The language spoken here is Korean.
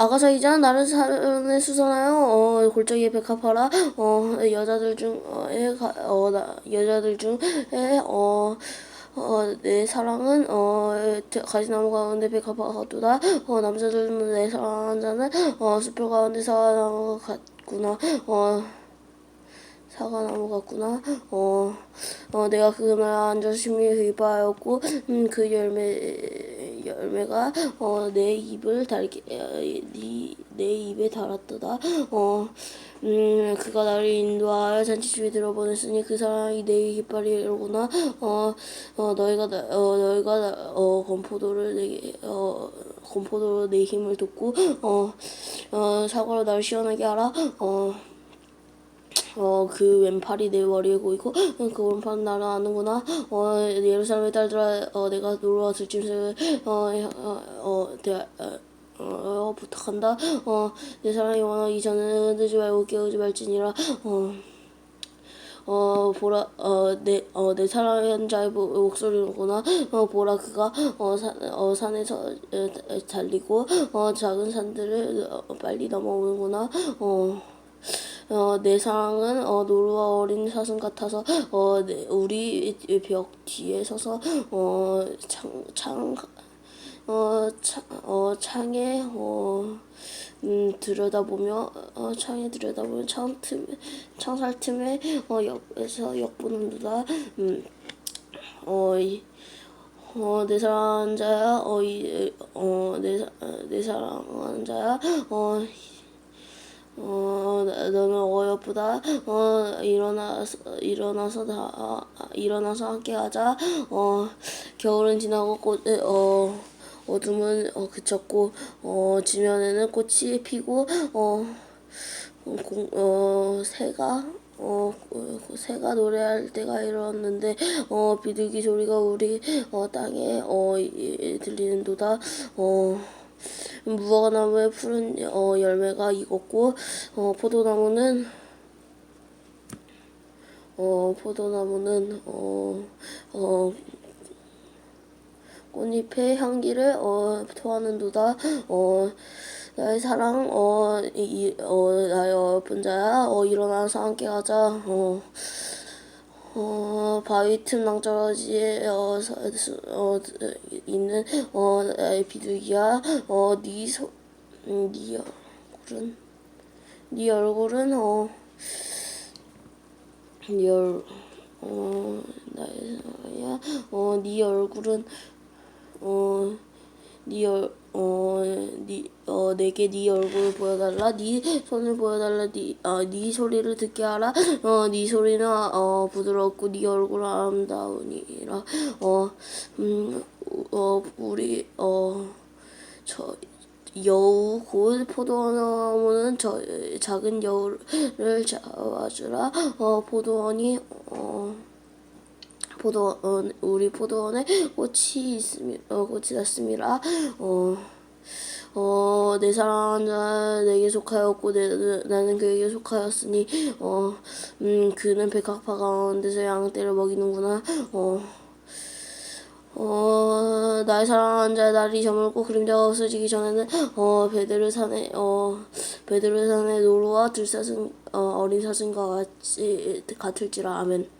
아가사이자 나를 사랑에 수선하여 어 골짜기에 백합하라 어 여자들 중에 가- 어 나, 여자들 중에 어 어, 내 사랑은, 어, 대- 가시나무 가운데 백합하도다. 어, 남자들은 내 사랑하는 자는, 어, 숲을 가운데 사과나무 같구나. 어, 사과나무 같구나. 어, 어, 내가 그날 앉아서 심히 기뻐하였고, 음, 그 열매, 열매가, 어, 내 입을 달게, 어, 네, 내 입에 달았도다. 어, 음, 그가 나를 인도하여 잔치집에 들어보냈으니 그 사랑이 내 깃발이로구나. 어, 어, 너희가, 나- 어, 너희가, 나- 어, 건포도를 내게, 어, 건포도로 내 힘을 돋고, 어, 어, 사과로 나를 시원하게 하라. 어, 어, 그 왼팔이 내 머리에 고이고, 어, 그 오른팔은 나를 아는구나. 어, 예루살렘의 딸들아, 어, 내가 놀러와 들짐승을, 어, 어, 어, 대, 어, 어, 부탁한다. 어, 내 사랑이 원하기 전에 흔들지 말고 깨우지 말지니라. 어, 어, 보라, 어, 내, 어, 내 사랑하는 자의 목- 목소리로구나. 어, 보라, 그가, 어, 산, 어, 산에서 어, 달리고, 어, 작은 산들을 어, 빨리 넘어오는구나. 어, 어, 내 사랑은 어, 노루와 어린 사슴 같아서 어, 내, 우리 벽 뒤에 서서 어, 창, 창, 어, 창, 어, 창에 어, 음, 들여다보며 어, 창에 들여다보며 창 틈, 창살 틈에 어, 옆에서 엿보는도다. 음, 어, 이, 어, 내 사랑하는 자야, 어, 이, 어, 내, 사- 내 사랑하는 자야, 어, 어, 나- 너는 어여쁘다. 어, 일어나서, 일어나서 다, 아, 일어나서 함께 하자. 어, 겨울은 지나고 꽃, 어, 어둠은 어, 그쳤고, 어, 지면에는 꽃이 피고, 어, 공, 어, 새가, 어, 어, 새가 노래할 때가 이르렀는데, 어, 비둘기 소리가 우리, 어, 땅에, 어, 이- 들리는도다. 어, 무화과나무에 푸른 어, 열매가 익었고 어, 포도나무는 어, 포도나무는 어, 어, 꽃잎의 향기를 어, 토하는도다. 어, 나의 사랑, 어, 이, 어, 나의 어여쁜 자야, 어, 일어나서 함께 하자. 어, 어, 바위 틈 낭떠러지에 어, 서, 수- 어, 있는 어, 비둘기야. 어, 네 소, 음, 네 얼굴은 네 얼굴은 어, 네 얼, 어, 나의 사랑이야. 어, 네 얼굴은 어, 네 얼, 어, 네, 어, 내게 네 얼굴을 보여달라. 네 손을 보여달라. 네, 어, 네 소리를 듣게 하라. 어, 네 소리는 어, 부드럽고 네 얼굴은 아름다우니라. 어, 음, 어, 우리 어, 저 여우 곧 포도나무는 저 작은 여우를 잡아주라. 어, 포도원이 어. 포도 어, 우리 포도원에 꽃이 있으미 어, 꽃이 났습니다. 어, 어, 내자 내게 속하였고 내, 나는 그에게 속하였으니 어, 음, 그는 백합화 가운데서 양떼를 먹이는구나. 어, 어, 나의 사랑하는 자의 날이 저물고 그림자가 없어지기 전에는 어, 베드르 산에 어, 베드르 산에 노루와 들사슴 어, 어린 사슴과 같이 같을지라 아멘.